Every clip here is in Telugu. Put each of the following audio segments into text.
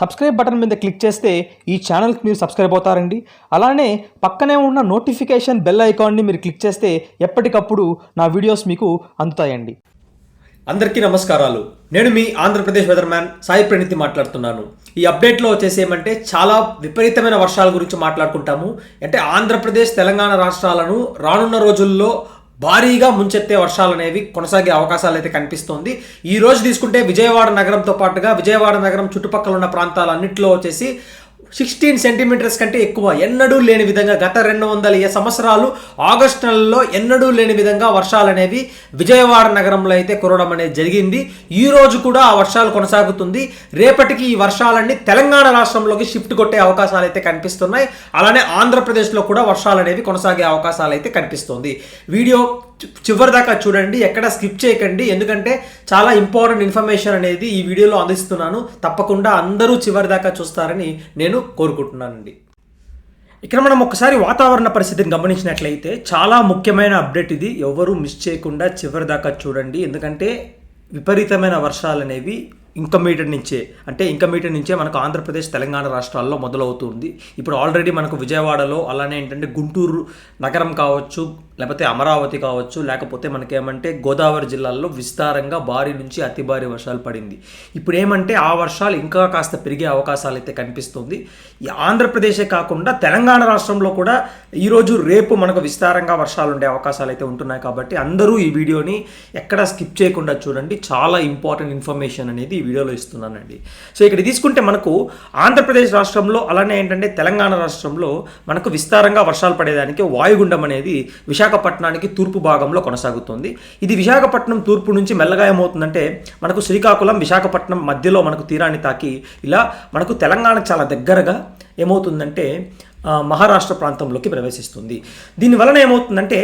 సబ్స్క్రైబ్ బటన్ మీద క్లిక్ చేస్తే ఈ ఛానల్కి మీరు సబ్స్క్రైబ్ అవుతారండి. అలానే పక్కనే ఉన్న నోటిఫికేషన్ బెల్ ఐకాన్ని మీరు క్లిక్ చేస్తే ఎప్పటికప్పుడు నా వీడియోస్ మీకు అందుతాయండి. అందరికీ నమస్కారాలు. నేను మీ ఆంధ్రప్రదేశ్ వెదర్మ్యాన్ సాయి ప్రణీతి మాట్లాడుతున్నాను. ఈ అప్డేట్లో వచ్చేసి ఏమంటే చాలా విపరీతమైన వర్షాల గురించి మాట్లాడుకుంటాము. అంటే ఆంధ్రప్రదేశ్ తెలంగాణ రాష్ట్రాలను రానున్న రోజుల్లో భారీగా ముంచెత్తే వర్షాలు అనేవి కొనసాగే అవకాశాలు అయితే కనిపిస్తోంది. ఈ రోజు తీసుకుంటే విజయవాడ నగరంతో పాటుగా విజయవాడ నగరం చుట్టుపక్కల ఉన్న ప్రాంతాలన్నింటిలో వచ్చేసి సిక్స్టీన్ సెంటీమీటర్స్ కంటే ఎక్కువ. ఎన్నడూ లేని విధంగా గత రెండు వందల ఏ సంవత్సరాలు ఆగస్టు నెలలో ఎన్నడూ లేని విధంగా వర్షాలు అనేవి విజయవాడ నగరంలో అయితే కురవడం అనేది జరిగింది. ఈ రోజు కూడా ఆ వర్షాలు కొనసాగుతుంది. రేపటికి ఈ వర్షాలన్నీ తెలంగాణ రాష్ట్రంలోకి షిఫ్ట్ కొట్టే అవకాశాలు అయితే కనిపిస్తున్నాయి. అలానే ఆంధ్రప్రదేశ్లో కూడా వర్షాలు అనేవి కొనసాగే అవకాశాలు అయితే కనిపిస్తుంది. వీడియో చివరి దాకా చూడండి ఎక్కడ స్కిప్ చేయకండి. ఎందుకంటే చాలా ఇంపార్టెంట్ ఇన్ఫర్మేషన్ అనేది ఈ వీడియోలో అందిస్తున్నాను. తప్పకుండా అందరూ చివరి దాకా చూస్తారని నేను కోరుకుంటున్నానండి. ఇక్కడ మనం ఒకసారి వాతావరణ పరిస్థితిని గమనించినట్లయితే చాలా ముఖ్యమైన అప్డేట్ ఇది. ఎవరు మిస్ చేయకుండా చివరి దాకా చూడండి. ఎందుకంటే విపరీతమైన వర్షాలు అనేవి ఇంకమీడియట్ నుంచే అంటే ఇంకమీడియట్ నుంచే మనకు ఆంధ్రప్రదేశ్ తెలంగాణ రాష్ట్రాల్లో మొదలవుతుంది ఇప్పుడు ఆల్రెడీ మనకు విజయవాడలో అలానే ఏంటంటే గుంటూరు నగరం కావచ్చు లేకపోతే అమరావతి కావచ్చు లేకపోతే మనకేమంటే గోదావరి జిల్లాల్లో విస్తారంగా భారీ నుంచి అతి భారీ వర్షాలు పడింది. ఇప్పుడు ఏమంటే ఆ వర్షాలు ఇంకా కాస్త పెరిగే అవకాశాలు అయితే కనిపిస్తుంది. ఈ ఆంధ్రప్రదేశే కాకుండా తెలంగాణ రాష్ట్రంలో కూడా ఈరోజు రేపు మనకు విస్తారంగా వర్షాలు ఉండే అవకాశాలు అయితే ఉంటున్నాయి కాబట్టి అందరూ ఈ వీడియోని ఎక్కడ స్కిప్ చేయకుండా చూడండి. చాలా ఇంపార్టెంట్ ఇన్ఫర్మేషన్ అనేది ఈ వీడియోలో ఇస్తున్నానండి. సో ఇక్కడ తీసుకుంటే మనకు ఆంధ్రప్రదేశ్ రాష్ట్రంలో అలానే ఏంటంటే తెలంగాణ రాష్ట్రంలో మనకు విస్తారంగా వర్షాలు పడేదానికి వాయుగుండం అనేది విశాఖ విశాఖపట్నానికి తూర్పు భాగంలో కొనసాగుతుంది. ఇది విశాఖపట్నం తూర్పు నుంచి మెల్లగా ఏమవుతుందంటే మనకు శ్రీకాకుళం విశాఖపట్నం మధ్యలో మనకు తీరాన్ని తాకి ఇలా మనకు తెలంగాణకు చాలా దగ్గరగా ఏమవుతుందంటే మహారాష్ట్ర ప్రాంతంలోకి ప్రవేశిస్తుంది. దీని వలన ఏమవుతుందంటే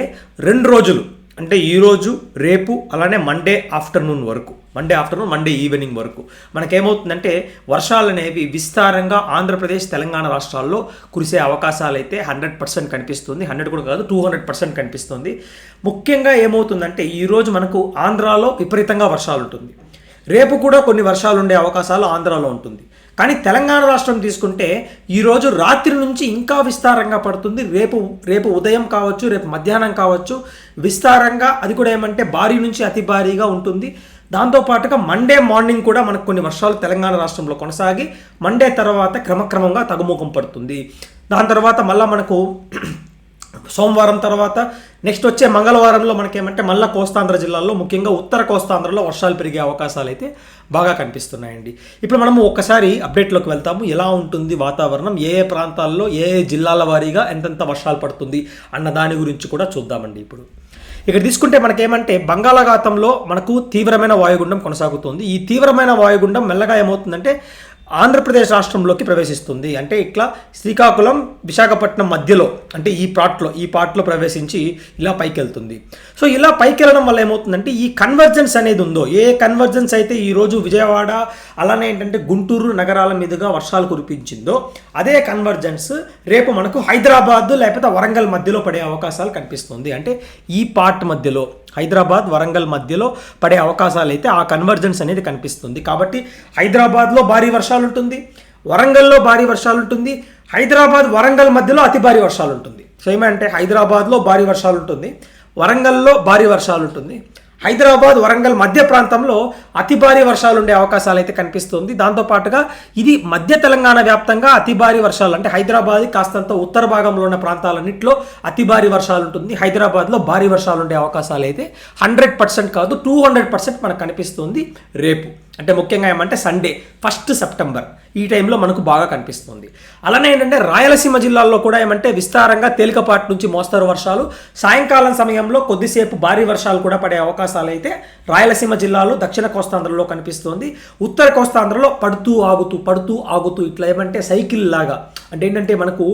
రెండు రోజులు అంటే ఈరోజు రేపు అలానే మండే ఆఫ్టర్నూన్ వరకు. మండే ఆఫ్టర్నూన్ మండే ఈవినింగ్ వరకు. మనకేమవుతుందంటే వర్షాలు అనేవి విస్తారంగా ఆంధ్రప్రదేశ్ తెలంగాణ రాష్ట్రాల్లో కురిసే అవకాశాలు అయితే హండ్రెడ్ పర్సెంట్ కనిపిస్తుంది. హండ్రెడ్ కూడా కాదు టూ హండ్రెడ్ పర్సెంట్ కనిపిస్తుంది. ముఖ్యంగా ఏమవుతుందంటే ఈరోజు మనకు ఆంధ్రాలో విపరీతంగా వర్షాలు ఉంటుంది రేపు కూడా కొన్ని వర్షాలు ఉండే అవకాశాలు ఆంధ్రాలో ఉంటుంది. కానీ తెలంగాణ రాష్ట్రం తీసుకుంటే ఈరోజు రాత్రి నుంచి ఇంకా విస్తారంగా పడుతుంది. రేపు రేపు ఉదయం కావచ్చు రేపు మధ్యాహ్నం కావచ్చు విస్తారంగా అది కూడా ఏమంటే భారీ నుంచి అతి భారీగా ఉంటుంది. దాంతోపాటుగా మండే మార్నింగ్ కూడా మనకు కొన్ని వర్షాలు తెలంగాణ రాష్ట్రంలో కొనసాగి మండే తర్వాత క్రమక్రమంగా తగుముఖం పడుతుంది. దాని తర్వాత మళ్ళీ మనకు సోమవారం తర్వాత నెక్స్ట్ వచ్చే మంగళవారంలో మనకేమంటే మళ్ళా కోస్తాంధ్ర జిల్లాల్లో ముఖ్యంగా ఉత్తర కోస్తాంధ్రలో వర్షాలు పెరిగే అవకాశాలు అయితే బాగా కనిపిస్తున్నాయండి. ఇప్పుడు మనము ఒక్కసారి అప్డేట్లోకి వెళ్తాము. ఎలా ఉంటుంది వాతావరణం? ఏ ఏ ప్రాంతాల్లో ఏ ఏ జిల్లాల వారీగా ఎంతెంత వర్షాలు పడుతుంది అన్న దాని గురించి కూడా చూద్దామండి ఇప్పుడు. ఇక్కడ తీసుకుంటే మనకేమంటే బంగాళాఖాతంలో మనకు తీవ్రమైన వాయుగుండం కొనసాగుతుంది. ఈ తీవ్రమైన వాయుగుండం మెల్లగా ఏమవుతుందంటే ఆంధ్రప్రదేశ్ రాష్ట్రంలోకి ప్రవేశిస్తుంది. అంటే ఇట్లా శ్రీకాకుళం విశాఖపట్నం మధ్యలో అంటే ఈ పార్ట్లో ఈ పార్ట్లో ప్రవేశించి ఇలా పైకి వెళ్తుంది సో ఇలా పైకి వెళ్ళడం వల్ల ఏమవుతుందంటే ఈ కన్వర్జెన్స్ అనేది ఉందో ఏ కన్వర్జెన్స్ అయితే ఈరోజు విజయవాడ అలానే ఏంటంటే గుంటూరు నగరాల మీదుగా వర్షాలు కురిపించిందో అదే కన్వర్జెన్స్ రేపు మనకు హైదరాబాద్ లేకపోతే వరంగల్ మధ్యలో పడే అవకాశాలు కనిపిస్తుంది. అంటే ఈ పార్ట్ మధ్యలో హైదరాబాద్ వరంగల్ మధ్యలో పడే అవకాశాలు అయితే ఆ కన్వర్జెన్స్ అనేది కనిపిస్తుంది. కాబట్టి హైదరాబాద్లో భారీ వర్షాలు ఉంటుంది వరంగల్లో భారీ వర్షాలు ఉంటుంది హైదరాబాద్ వరంగల్ మధ్యలో అతి భారీ వర్షాలు ఉంటుంది సో ఏమంటే హైదరాబాద్లో భారీ వర్షాలు ఉంటుంది వరంగల్లో భారీ వర్షాలు ఉంటుంది హైదరాబాద్ వరంగల్ మధ్య ప్రాంతంలో అతి భారీ వర్షాలు ఉండే అవకాశాలు అయితే కనిపిస్తుంది. దాంతోపాటుగా ఇది మధ్య తెలంగాణ వ్యాప్తంగా అతి భారీ వర్షాలు అంటే హైదరాబాద్ కాస్తంత ఉత్తర భాగంలో ఉన్న ప్రాంతాలన్నింటిలో అతి భారీ వర్షాలు ఉంటుంది. హైదరాబాద్లో భారీ వర్షాలు ఉండే అవకాశాలు అయితే హండ్రెడ్ పర్సెంట్ కాదు టూ హండ్రెడ్ పర్సెంట్ మనకు కనిపిస్తుంది రేపు. అంటే ముఖ్యంగా ఏమంటే సండే ఫస్ట్ సెప్టెంబర్. ఈ టైంలో మనకు బాగా కనిపిస్తుంది. అలానే ఏంటంటే రాయలసీమ జిల్లాల్లో కూడా ఏమంటే విస్తారంగా తేలికపాటి నుంచి మోస్తరు వర్షాలు. సాయంకాలం సమయంలో కొద్దిసేపు భారీ వర్షాలు కూడా పడే అవకాశాలు అయితే రాయలసీమ జిల్లాలో దక్షిణ కోస్తాంధ్రలో కనిపిస్తుంది. ఉత్తర కోస్తాంధ్రలో పడుతూ ఆగుతూ పడుతూ ఆగుతూ ఇట్లా ఏమంటే సైకిల్ లాగా అంటే ఏంటంటే మనకు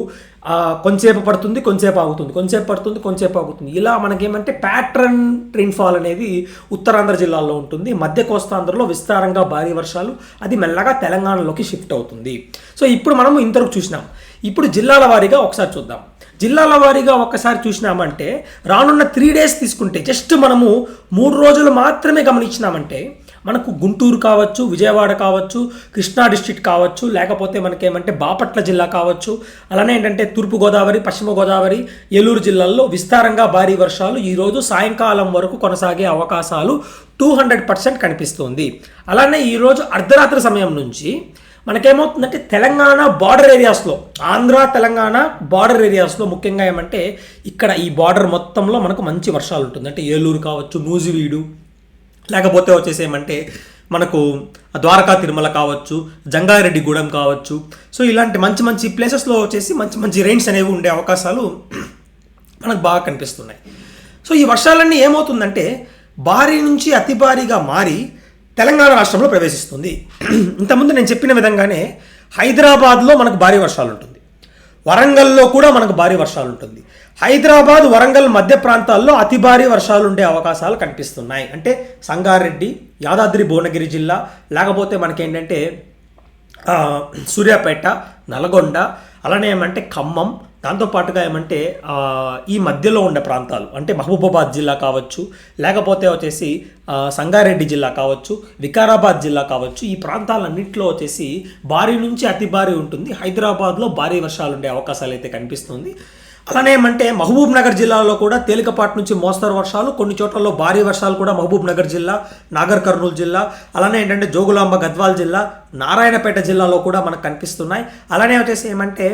కొంచెంసేపు పడుతుంది కొంచెంసేపు ఆగుతుంది కొంచెంసేపు పడుతుంది కొంచెంసేపు ఆగుతుంది. ఇలా మనకేమంటే ప్యాట్రన్ రెయిన్ఫాల్ అనేది ఉత్తరాంధ్ర జిల్లాల్లో ఉంటుంది. మధ్య కోస్తాంధ్రలో విస్తారంగా భారీ వర్షాలు. అది మెల్లగా తెలంగాణలోకి షిఫ్ట్ అవుతుంది. సో ఇప్పుడు మనము ఇంతవరకు చూసినాం. ఇప్పుడు జిల్లాల వారీగా ఒకసారి చూద్దాం. జిల్లాల వారీగా ఒక్కసారి చూసినామంటే రానున్న త్రీ డేస్ తీసుకుంటే జస్ట్ మనము మూడు రోజులు మాత్రమే గమనించినామంటే మనకు గుంటూరు కావచ్చు విజయవాడ కావచ్చు కృష్ణా డిస్టిక్ కావచ్చు లేకపోతే మనకేమంటే బాపట్ల జిల్లా కావచ్చు అలానే ఏంటంటే తూర్పుగోదావరి పశ్చిమ గోదావరి ఏలూరు జిల్లాల్లో విస్తారంగా భారీ వర్షాలు ఈరోజు సాయంకాలం వరకు కొనసాగే అవకాశాలు టూ హండ్రెడ్ పర్సెంట్ కనిపిస్తుంది. అలానే ఈరోజు అర్ధరాత్రి సమయం నుంచి మనకేమవుతుందంటే తెలంగాణ బార్డర్ ఏరియాస్లో ఆంధ్ర తెలంగాణ బార్డర్ ఏరియాస్లో ముఖ్యంగా ఏమంటే ఇక్కడ ఈ బార్డర్ మొత్తంలో మనకు మంచి వర్షాలు ఉంటుంది అంటే ఏలూరు కావచ్చు నూజివీడు లేకపోతే వచ్చేసి ఏమంటే మనకు ద్వారకా తిరుమల కావచ్చు జంగారెడ్డిగూడెం కావచ్చు. సో ఇలాంటి మంచి మంచి ప్లేసెస్లో వచ్చేసి మంచి మంచి రెయిన్స్ అనేవి ఉండే అవకాశాలు మనకు బాగా కనిపిస్తున్నాయి. సో ఈ వర్షాలన్నీ ఏమవుతుందంటే భారీ నుంచి అతి భారీగా మారి తెలంగాణ రాష్ట్రంలో ప్రవేశిస్తుంది. ఇంతకుముందు నేను చెప్పిన విధంగానే హైదరాబాద్లో మనకు భారీ వర్షాలు ఉంటుంది వరంగల్లో కూడా మనకు భారీ వర్షాలు ఉంటుంది హైదరాబాద్ వరంగల్ మధ్య ప్రాంతాల్లో అతి భారీ వర్షాలు ఉండే అవకాశాలు కనిపిస్తున్నాయి. అంటే సంగారెడ్డి యాదాద్రి భువనగిరి జిల్లా లేకపోతే మనకేంటంటే సూర్యాపేట నల్గొండ అలానే ఏమంటే ఖమ్మం దాంతోపాటుగా ఏమంటే ఈ మధ్యలో ఉండే ప్రాంతాలు అంటే మహబూబాబాద్ జిల్లా కావచ్చు లేకపోతే వచ్చేసి సంగారెడ్డి జిల్లా కావచ్చు వికారాబాద్ జిల్లా కావచ్చు ఈ ప్రాంతాలన్నింటిలో వచ్చేసి భారీ నుంచి అతి భారీ ఉంటుంది. హైదరాబాద్లో భారీ వర్షాలు ఉండే అవకాశాలు అయితే కనిపిస్తుంది. అలానే ఏమంటే మహబూబ్ నగర్ జిల్లాలో కూడా తేలికపాటి నుంచి మోస్తరు వర్షాలు కొన్ని చోట్లలో భారీ వర్షాలు కూడా మహబూబ్ నగర్ జిల్లా నాగర్ కర్నూలు జిల్లా అలానే ఏంటంటే జోగులాంబ గద్వాల్ జిల్లా నారాయణపేట జిల్లాలో కూడా మనకు కనిపిస్తున్నాయి. అలానే వచ్చేసి ఏమంటే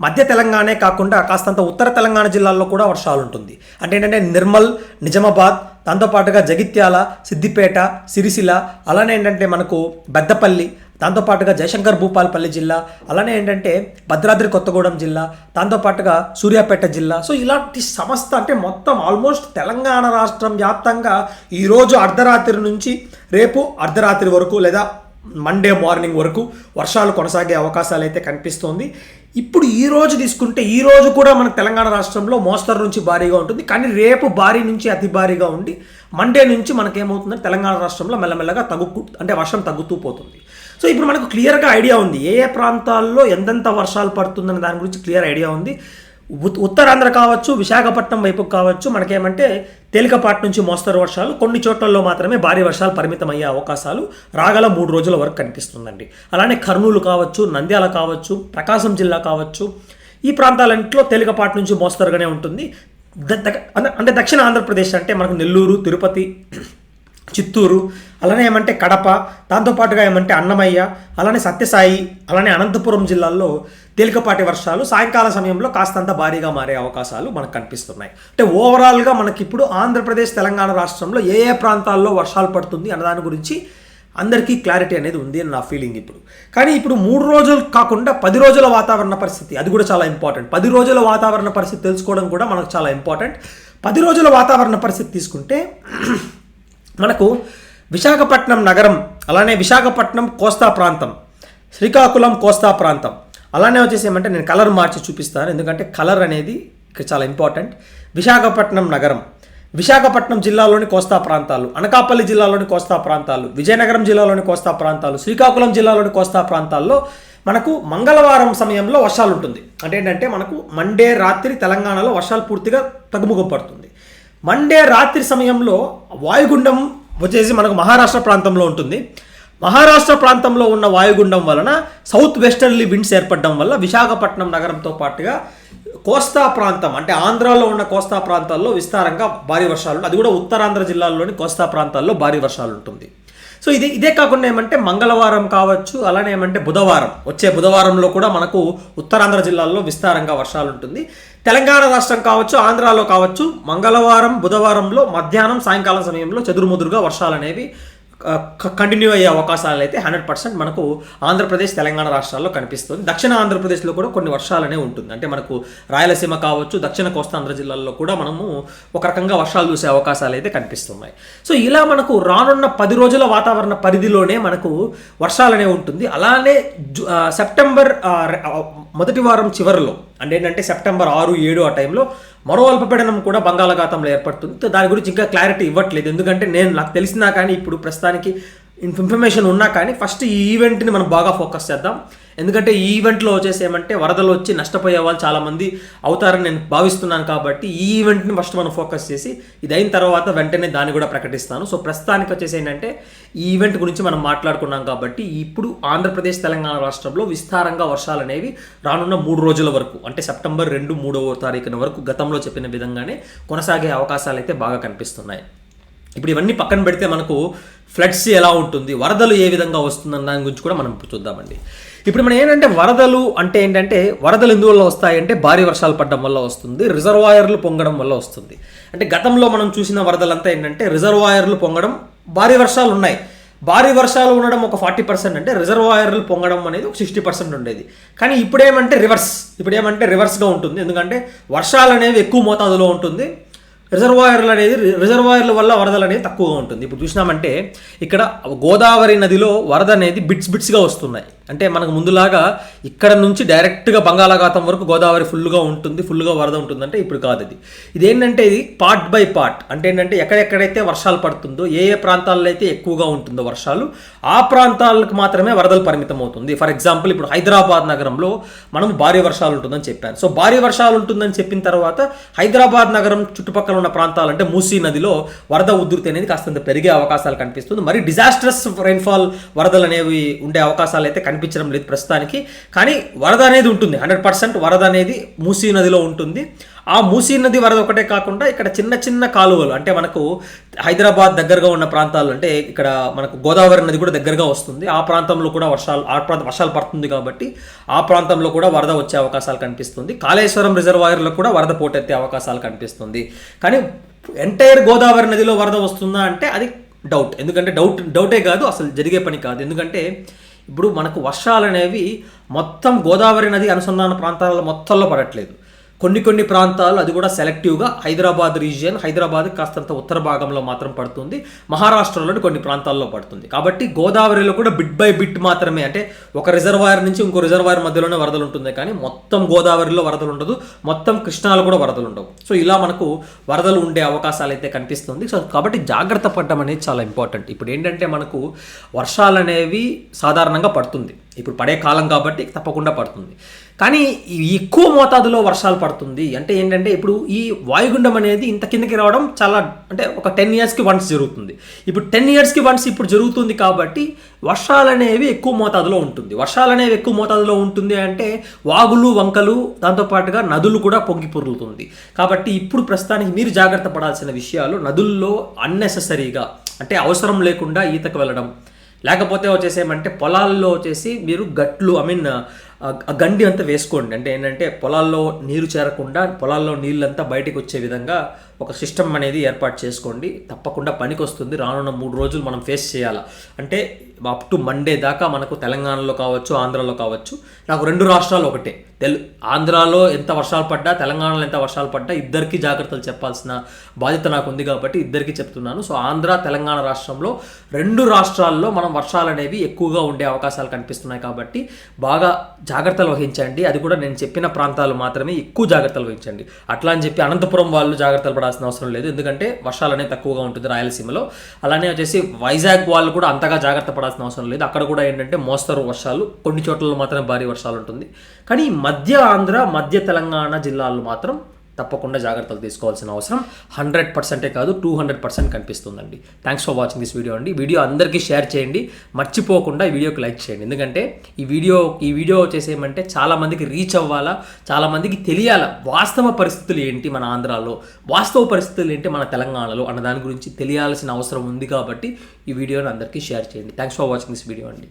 మధ్య తెలంగాణే కాకుండా కాస్తంత ఉత్తర తెలంగాణ జిల్లాల్లో కూడా వర్షాలు ఉంటుంది అంటే ఏంటంటే నిర్మల్ నిజామాబాద్ దాంతోపాటుగా జగిత్యాల సిద్దిపేట సిరిసిల్ల అలానే ఏంటంటే మనకు బెద్దపల్లి దాంతోపాటుగా జయశంకర్ భూపాలపల్లి జిల్లా అలానే ఏంటంటే భద్రాద్రి కొత్తగూడెం జిల్లా దాంతోపాటుగా సూర్యాపేట జిల్లా. సో ఇలాంటి సంస్థ అంటే మొత్తం ఆల్మోస్ట్ తెలంగాణ రాష్ట్రం వ్యాప్తంగా ఈరోజు అర్ధరాత్రి నుంచి రేపు అర్ధరాత్రి వరకు లేదా మండే మార్నింగ్ వరకు వర్షాలు కొనసాగే అవకాశాలు అయితే కనిపిస్తోంది. ఇప్పుడు ఈ రోజు తీసుకుంటే ఈ రోజు కూడా మన తెలంగాణ రాష్ట్రంలో మోస్తరు నుంచి భారీగా ఉంటుంది. కానీ రేపు భారీ నుంచి అతి భారీగా ఉండి మండే నుంచి మనకేమవుతుందంటే తెలంగాణ రాష్ట్రంలో మెల్లమెల్లగా తగ్గు అంటే వర్షం తగ్గుతూ పోతుంది. సో ఇప్పుడు మనకు క్లియర్గా ఐడియా ఉంది. ఏ ఏ ప్రాంతాల్లో ఎంతెంత వర్షాలు పడుతుందనే దాని గురించి క్లియర్ ఐడియా ఉంది. ఉత్తరాంధ్ర కావచ్చు విశాఖపట్నం వైపు కావచ్చు మనకేమంటే తేలికపాటి నుంచి మోస్తరు వర్షాలు కొన్ని చోట్లలో మాత్రమే భారీ వర్షాలు పరిమితం అయ్యే అవకాశాలు రాగల మూడు రోజుల వరకు కనిపిస్తుందండి. అలానే కర్నూలు కావచ్చు నంద్యాల కావచ్చు ప్రకాశం జిల్లా కావచ్చు ఈ ప్రాంతాలన్నింటిలో తేలికపాటి నుంచి మోస్తరుగానే ఉంటుంది. ద- ద- అంటే దక్షిణ ఆంధ్రప్రదేశ్ అంటే మనకు నెల్లూరు తిరుపతి చిత్తూరు అలానే ఏమంటే కడప దాంతోపాటుగా ఏమంటే అన్నమయ్య అలానే సత్యసాయి అలానే అనంతపురం జిల్లాల్లో తేలికపాటి వర్షాలు సాయంకాల సమయంలో కాస్తంత భారీగా మారే అవకాశాలు మనకు కనిపిస్తున్నాయి. అంటే ఓవరాల్గా మనకి ఇప్పుడు ఆంధ్రప్రదేశ్ తెలంగాణ రాష్ట్రంలో ఏ ఏ ప్రాంతాల్లో వర్షాలు పడుతుంది అన్నదాని గురించి అందరికీ క్లారిటీ అనేది ఉంది అని నా ఫీలింగ్ ఇప్పుడు. కానీ ఇప్పుడు మూడు రోజులు కాకుండా పది రోజుల వాతావరణ పరిస్థితి అది కూడా చాలా ఇంపార్టెంట్ పది రోజుల వాతావరణ పరిస్థితి తెలుసుకోవడం కూడా మనకు చాలా ఇంపార్టెంట్ పది రోజుల వాతావరణ పరిస్థితి తీసుకుంటే మనకు విశాఖపట్నం నగరం అలానే విశాఖపట్నం కోస్తా ప్రాంతం శ్రీకాకుళం కోస్తా ప్రాంతం. అలానే వచ్చేసి ఏమంటే నేను కలర్ మార్చి చూపిస్తాను. ఎందుకంటే కలర్ అనేది ఇక్కడ చాలా ఇంపార్టెంట్. విశాఖపట్నం నగరం. విశాఖపట్నం జిల్లాలోని కోస్తా ప్రాంతాలు అనకాపల్లి జిల్లాలోని కోస్తా ప్రాంతాలు విజయనగరం జిల్లాలోని కోస్తా ప్రాంతాలు శ్రీకాకుళం జిల్లాలోని కోస్తా ప్రాంతాల్లో మనకు మంగళవారం సమయంలో వర్షాలు ఉంటుంది అంటే ఏంటంటే మనకు మండే రాత్రి తెలంగాణలో వర్షాలు పూర్తిగా తగ్గుముఖం పడుతుంది. మండే రాత్రి సమయంలో వాయుగుండం వచ్చేసి మనకు మహారాష్ట్ర ప్రాంతంలో ఉంటుంది. మహారాష్ట్ర ప్రాంతంలో ఉన్న వాయుగుండం వలన సౌత్ వెస్టర్లీ విండ్స్ ఏర్పడడం వల్ల విశాఖపట్నం నగరంతో పాటుగా కోస్తా ప్రాంతం అంటే ఆంధ్రాలో ఉన్న కోస్తా ప్రాంతాల్లో విస్తారంగా భారీ వర్షాలు అది కూడా ఉత్తరాంధ్ర జిల్లాల్లోని కోస్తా ప్రాంతాల్లో భారీ వర్షాలు ఉంటుంది. సో ఇది ఇదే కాకుండా ఏమంటే మంగళవారం కావచ్చు అలానే ఏమంటే బుధవారం. వచ్చే బుధవారంలో కూడా మనకు ఉత్తరాంధ్ర జిల్లాల్లో విస్తారంగా వర్షాలు ఉంటుంది తెలంగాణ రాష్ట్రం కావచ్చు ఆంధ్రాలో కావచ్చు మంగళవారం బుధవారంలో మధ్యాహ్నం సాయంకాలం సమయంలో చెదురుముదురుగా వర్షాలు అనేవి కంటిన్యూ అయ్యే అవకాశాలు అయితే హండ్రెడ్ పర్సెంట్ మనకు ఆంధ్రప్రదేశ్ తెలంగాణ రాష్ట్రాల్లో కనిపిస్తుంది. దక్షిణ ఆంధ్రప్రదేశ్లో కూడా కొన్ని వర్షాలనే ఉంటుంది. అంటే మనకు రాయలసీమ కావచ్చు దక్షిణ కోస్తాంధ్ర జిల్లాల్లో కూడా మనము ఒక రకంగా వర్షాలు చూసే అవకాశాలు అయితే కనిపిస్తున్నాయి. సో ఇలా మనకు రానున్న పది రోజుల వాతావరణ పరిధిలోనే మనకు వర్షాలనే ఉంటుంది. అలానే జు- సెప్టెంబర్ మొదటి వారం చివరిలో అంటే ఏంటంటే సెప్టెంబర్ ఆరు ఏడు ఆ టైంలో మరో అల్పపీడనం కూడా బంగాళాఖాతంలో ఏర్పడుతుంది. దాని గురించి ఇంకా క్లారిటీ ఇవ్వట్లేదు. ఎందుకంటే నేను నాకు తెలిసినా కానీ ఇప్పుడు ప్రస్తుతానికి ఇన్ఫర్మేషన్ ఉన్నా కానీ ఫస్ట్ ఈ ఈవెంట్ని మనం బాగా ఫోకస్ చేద్దాం. ఎందుకంటే ఈ ఈవెంట్లో వచ్చేసి ఏమంటే వరదలు వచ్చి నష్టపోయే వాళ్ళు చాలామంది అవుతారని నేను భావిస్తున్నాను కాబట్టి ఈ ఈవెంట్ని ఫస్ట్ మనం ఫోకస్ చేసి ఇది అయిన తర్వాత వెంటనే దాన్ని కూడా ప్రకటిస్తాను. సో ప్రస్తుతానికి వచ్చేసి ఏంటంటే ఈ ఈవెంట్ గురించి మనం మాట్లాడుకున్నాం కాబట్టి ఇప్పుడు ఆంధ్రప్రదేశ్ తెలంగాణ రాష్ట్రంలో విస్తారంగా వర్షాలు అనేవి రానున్న మూడు రోజుల వరకు అంటే సెప్టెంబర్ రెండు మూడవ తారీఖున వరకు గతంలో చెప్పిన విధంగానే కొనసాగే అవకాశాలు అయితే బాగా కనిపిస్తున్నాయి. ఇప్పుడు ఇవన్నీ పక్కన పెడితే మనకు ఫ్లడ్స్ ఎలా ఉంటుంది? వరదలు ఏ విధంగా వస్తుందన్న దాని గురించి కూడా మనం ఇప్పుడు చూద్దామండి. ఇప్పుడు మనం ఏంటంటే వరదలు అంటే ఏంటంటే వరదలు ఎందువల్ల వస్తాయంటే భారీ వర్షాలు పడడం వల్ల వస్తుంది రిజర్వాయర్లు పొంగడం వల్ల వస్తుంది. అంటే గతంలో మనం చూసిన వరదలంతా ఏంటంటే రిజర్వాయర్లు పొంగడం భారీ వర్షాలు ఉన్నాయి. భారీ వర్షాలు ఉండడం ఒక ఫార్టీ పర్సెంట్ అంటే రిజర్వాయర్లు పొంగడం అనేది ఒక సిక్స్టీ పర్సెంట్ ఉండేది. కానీ ఇప్పుడేమంటే రివర్స్ ఇప్పుడేమంటే రివర్స్గా ఉంటుంది. ఎందుకంటే వర్షాలు అనేవి ఎక్కువ మోతాదులో ఉంటుంది. రిజర్వాయర్లు అనేది రిజర్వాయర్ల వల్ల వరదలు అనేది తక్కువగా ఉంటుంది. ఇప్పుడు చూసినామంటే ఇక్కడ గోదావరి నదిలో వరద అనేది బిట్స్ బిట్స్గా వస్తున్నాయి. అంటే మనకు ముందులాగా ఇక్కడ నుంచి డైరెక్ట్గా బంగాళాఖాతం వరకు గోదావరి ఫుల్గా ఉంటుంది ఫుల్గా వరద ఉంటుందంటే ఇప్పుడు కాదు ఇది. ఇదేంటంటే ఇది పార్ట్ బై పార్ట్ అంటే ఏంటంటే ఎక్కడెక్కడైతే వర్షాలు పడుతుందో ఏ ఏ ప్రాంతాల్లో అయితే ఎక్కువగా ఉంటుందో వర్షాలు ఆ ప్రాంతాలకు మాత్రమే వరదలు పరిమితం అవుతుంది. ఫర్ ఎగ్జాంపుల్ ఇప్పుడు హైదరాబాద్ నగరంలో మనం భారీ వర్షాలు ఉంటుందని చెప్పాను. సో భారీ వర్షాలు ఉంటుందని చెప్పిన తర్వాత హైదరాబాద్ నగరం చుట్టుపక్కల ఉన్న ప్రాంతాలు అంటే మూసీ నదిలో వరద ఉధృతి అనేది కాస్తంత పెరిగే అవకాశాలు కనిపిస్తుంది. మరి డిజాస్ట్రస్ రైన్ఫాల్ వరదలు అనేవి ఉండే అవకాశాలు అయితే కనిపించడం లేదు ప్రస్తుతానికి. కానీ వరద అనేది ఉంటుంది. హండ్రెడ్ పర్సెంట్ వరద అనేది మూసీ నదిలో ఉంటుంది. ఆ మూసీ నది వరద ఒకటే కాకుండా ఇక్కడ చిన్న చిన్న కాలువలు అంటే మనకు హైదరాబాద్ దగ్గరగా ఉన్న ప్రాంతాలు అంటే ఇక్కడ మనకు గోదావరి నది కూడా దగ్గరగా వస్తుంది. ఆ ప్రాంతంలో కూడా వర్షాలు ఆ ప్రాంత వర్షాలు పడుతుంది కాబట్టి ఆ ప్రాంతంలో కూడా వరద వచ్చే అవకాశాలు కనిపిస్తుంది. కాళేశ్వరం రిజర్వాయర్లో కూడా వరద పోటెత్తే అవకాశాలు కనిపిస్తుంది. కానీ ఎంటైర్ గోదావరి నదిలో వరద వస్తుందా అంటే అది డౌట్. ఎందుకంటే డౌట్ డౌటే కాదు అసలు జరిగే పని కాదు. ఎందుకంటే ఇప్పుడు మనకు వర్షాలు అనేవి మొత్తం గోదావరి నది అనుసంధాన ప్రాంతాల మొత్తంలో పడట్లేదు. కొన్ని కొన్ని ప్రాంతాలు అది కూడా సెలెక్టివ్గా హైదరాబాద్ రీజియన్ హైదరాబాద్ కాస్తంత ఉత్తర భాగంలో మాత్రం పడుతుంది. మహారాష్ట్రలోని కొన్ని ప్రాంతాల్లో పడుతుంది. కాబట్టి గోదావరిలో కూడా బిట్ బై బిట్ మాత్రమే అంటే ఒక రిజర్వాయర్ నుంచి ఇంకో రిజర్వాయర్ మధ్యలోనే వరదలు ఉంటుంది కానీ మొత్తం గోదావరిలో వరదలు ఉండదు. మొత్తం కృష్ణాలో కూడా వరదలు ఉండవు. సో ఇలా మనకు వరదలు ఉండే అవకాశాలు అయితే కనిపిస్తుంది. సో కాబట్టి జాగ్రత్త పడడం అనేది చాలా ఇంపార్టెంట్ ఇప్పుడు ఏంటంటే మనకు వర్షాలు అనేవి సాధారణంగా పడుతుంది. ఇప్పుడు పడే కాలం కాబట్టి తప్పకుండా పడుతుంది. కానీ ఎక్కువ మోతాదులో వర్షాలు పడుతుంది అంటే ఏంటంటే ఇప్పుడు ఈ వాయుగుండం అనేది ఇంత కిందకి రావడం చాలా అంటే ఒక టెన్ ఇయర్స్కి వన్స్ జరుగుతుంది. ఇప్పుడు టెన్ ఇయర్స్కి వన్స్ ఇప్పుడు జరుగుతుంది కాబట్టి వర్షాలు అనేవి ఎక్కువ మోతాదులో ఉంటుంది. వర్షాలు అనేవి ఎక్కువ మోతాదులో ఉంటుంది అంటే వాగులు వంకలు దాంతోపాటుగా నదులు కూడా పొంగి పొరులుతుంది. కాబట్టి ఇప్పుడు ప్రస్తుతానికి మీరు జాగ్రత్త పడాల్సిన విషయాలు నదుల్లో అన్నెసెసరీగా అంటే అవసరం లేకుండా ఈతకు వెళ్ళడం లేకపోతే వచ్చేసి ఏమంటే పొలాల్లో వచ్చేసి మీరు గట్లు ఐ మీన్ గండి అంతా వేసుకోండి. అంటే ఏంటంటే పొలాల్లో నీరు చేరకుండా పొలాల్లో నీళ్ళంతా బయటకు వచ్చే విధంగా ఒక సిస్టమ్ అనేది ఏర్పాటు చేసుకోండి. తప్పకుండా పనికి వస్తుంది రానున్న మూడు రోజులు మనం ఫేస్ చేయాలి? అంటే అప్ టు మండే దాకా మనకు తెలంగాణలో కావచ్చు ఆంధ్రాలో కావచ్చు నాకు రెండు రాష్ట్రాలు ఒకటే. తెలు ఆంధ్రాలో ఎంత వర్షాలు పడ్డా తెలంగాణలో ఎంత వర్షాలు పడ్డా ఇద్దరికి జాగ్రత్తలు చెప్పాల్సిన బాధ్యత నాకు ఉంది కాబట్టి ఇద్దరికి చెప్తున్నాను. సో ఆంధ్ర తెలంగాణ రాష్ట్రంలో రెండు రాష్ట్రాల్లో మనం వర్షాలు అనేవి ఎక్కువగా ఉండే అవకాశాలు కనిపిస్తున్నాయి కాబట్టి బాగా జాగ్రత్తలు వహించండి. అది కూడా నేను చెప్పిన ప్రాంతాలు మాత్రమే ఎక్కువ జాగ్రత్తలు వహించండి. అట్లా అని చెప్పి అనంతపురం వాళ్ళు జాగ్రత్తలు పడాల్సిన అవసరం లేదు. ఎందుకంటే వర్షాలు అనేవి తక్కువగా ఉంటుంది రాయలసీమలో. అలానే వచ్చేసి వైజాగ్ వాళ్ళు కూడా అంతగా జాగ్రత్త పడాల్సిన అవసరం లేదు. అక్కడ కూడా ఏంటంటే మోస్తరు వర్షాలు కొన్ని చోట్ల మాత్రమే భారీ వర్షాలు ఉంటుంది. కానీ మధ్య ఆంధ్ర మధ్య తెలంగాణ జిల్లాల్లో మాత్రం తప్పకుండా జాగ్రత్తలు తీసుకోవాల్సిన అవసరం. హండ్రెడ్ పర్సెంటే కాదు టూ హండ్రెడ్ పర్సెంట్ కనిపిస్తుందండి. Thanks for watching this video అండి. వీడియో అందరికీ షేర్ చేయండి. మర్చిపోకుండా ఈ వీడియోకి లైక్ చేయండి. ఎందుకంటే ఈ వీడియో ఈ వీడియో చేసేయమంటే ఏమంటే చాలామందికి రీచ్ అవ్వాలా చాలామందికి తెలియాలా వాస్తవ పరిస్థితులు ఏంటి మన ఆంధ్రాలో వాస్తవ పరిస్థితులు ఏంటి మన తెలంగాణలో అన్న దాని గురించి తెలియాల్సిన అవసరం ఉంది కాబట్టి ఈ వీడియోని అందరికీ షేర్ చేయండి. Thanks for watching this video అండి.